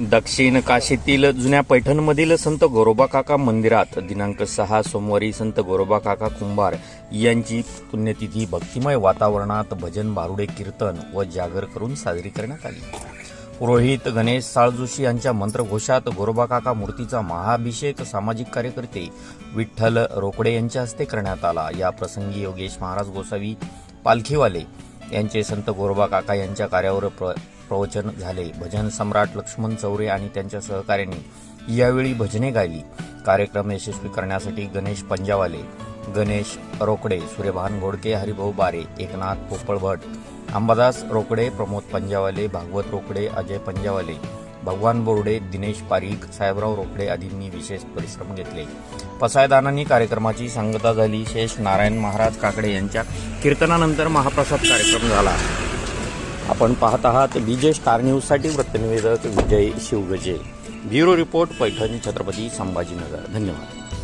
दक्षिण काशीतील जुन्या पैठणमधील संत गोरोबा काका मंदिरात दिनांक सहा सोमवारी संत गोरोबा काका कुंभार यांची पुण्यतिथी भक्तिमय वातावरणात भजन बारुडे कीर्तन व जागर करून साजरी करण्यात आली. पुरोहित गणेश साळजोशी यांच्या मंत्रघोषात गोरोबा काका मूर्तीचा महाभिषेक सामाजिक कार्यकर्ते विठ्ठल रोकडे यांच्या हस्ते करण्यात आला. या प्रसंगी योगेश महाराज गोसावी पालखीवाले यांचे संत गोरोबा काका यांच्या कार्यावर प्र प्रवचन झाले. भजन सम्राट लक्ष्मण चौरे आणि त्यांच्या सहकाऱ्यांनी यावेळी भजने गायली. कार्यक्रम यशस्वी करण्यासाठी गणेश पंजावाले गणेश रोकडे सूर्यभान घोडके हरिभाऊ बारे एकनाथ पोपळ भट अंबादास रोकडे प्रमोद पंजावाले भागवत रोकडे अजय पंजावाले भगवान बोर्डे दिनेश पारीख साहेबराव रोकडे आदींनी विशेष परिश्रम घेतले. पसायदानांनी कार्यक्रमाची सांगता झाली. शेष नारायण महाराज काकडे यांच्या कीर्तनानंतर महाप्रसाद कार्यक्रम झाला. आपण पाहत आहात विजय स्टार न्यूजसाठी वृत्तनिवेदक Vijay Shivgaje. Bureau report Paithan Chhatrapati Sambhajinagar. धन्यवाद.